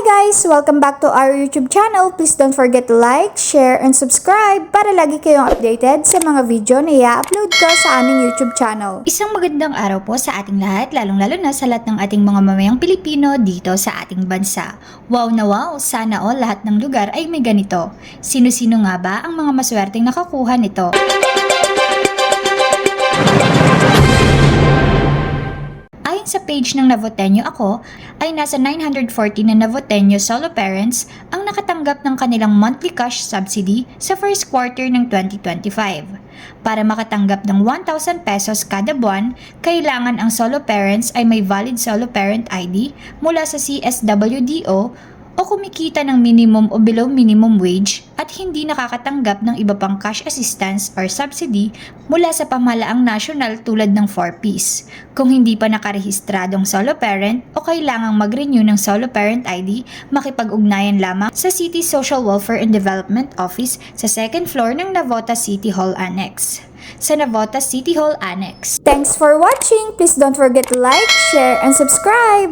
guys! Welcome back to our YouTube channel. Please don't forget to like, share, and subscribe para lagi kayong updated sa mga video na i-upload ko sa aming YouTube channel. Isang magandang araw po sa ating lahat, lalong-lalo na sa lahat ng ating mga mamayang Pilipino dito sa ating bansa. Wow na wow, sana all lahat ng lugar ay may ganito. Sino-sino nga ba ang mga maswerteng nakakuha nito? Sa page ng Navotenyo Ako, ay nasa 940 na Navotenyo solo parents ang nakatanggap ng kanilang monthly cash subsidy sa first quarter ng 2025. Para makatanggap ng 1,000 pesos kada buwan, kailangan ang solo parents ay may valid solo parent ID mula sa CSWDO o kumikita ng minimum o below minimum wage at hindi nakakatanggap ng iba pang cash assistance or subsidy mula sa pamahalaang national tulad ng 4Ps. Kung hindi pa nakarehistradong solo parent o kailangang mag-renew ng solo parent ID, makipag-ugnayan lamang sa City Social Welfare and Development Office sa second floor ng Navota City Hall Annex. Sa Navota City Hall Annex. Thanks for watching! Please don't forget to like, share, and subscribe!